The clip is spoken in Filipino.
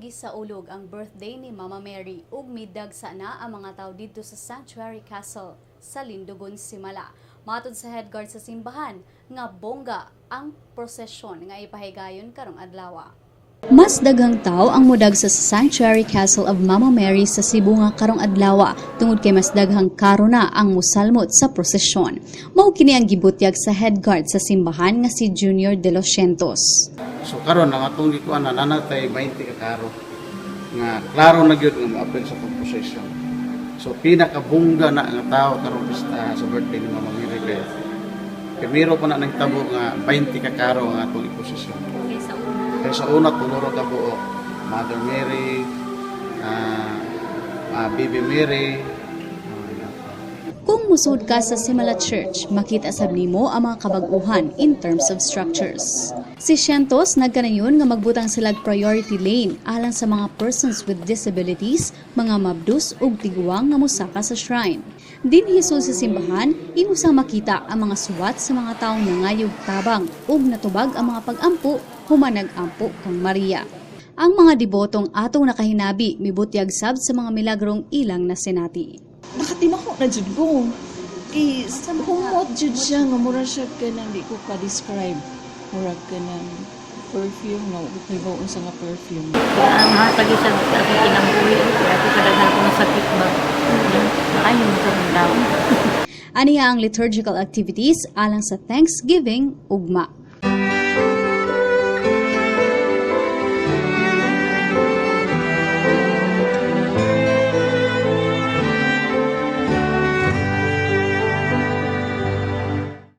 gisaulog ang birthday ni Mama Mary ug midag sa na ang mga tao didto sa Sanctuary Castle sa Lindogon, Simala. Matod sa head guard sa simbahan nga bongga ang prosesyon nga ipahigayon karong adlaw. Mas daghang tao ang mudag sa Sanctuary Castle of Mama Mary sa Cebu nga karong adlaw tungod kay mas daghang karo na ang musalmot sa prosesyon. Mao kini ang gibutyag sa head guard sa simbahan nga si Junior De Los Cientos. So karon ang atong gikuan na nanatay 20 ka karo nga klaro na gyud nga apil sa composition. So pinakabungga na nga tao karon pista sa birthday ni Mama Mary kay primero pa na nagtabo nga 20 ka karo ang atong iposisyon. Kaya sa una tuloro ka buo Mother Mary, ah ah, Baby Mary, Kung musud ka sa Simala Church, makita sab nimo ang mga kabaguhan in terms of structures. Si Shentos nagkanayon nga magbutang silag priority lane alang sa mga persons with disabilities, mga mabdus ug tiguang nga musaka sa shrine. Din hisul sa simbahan, imusang makita ang mga suwat sa mga taong nangayog tabang ug natubag ang mga pag-ampo human nag-ampo kang Maria. Ang mga debotong atong nakahinabi mibutyag sab sa mga milagrong ilang na senati. nakatimako na jud ko. Kay humot jud siya nga mura siya ka nang di ko ka-describe. Mura ka ng perfume na ukay ba unsa nga perfume. ang hatag isa ako kinambuhi kaya ako kadaghan ko ng sakit ba mo sa daw Aniya ang liturgical activities alang sa Thanksgiving ugma.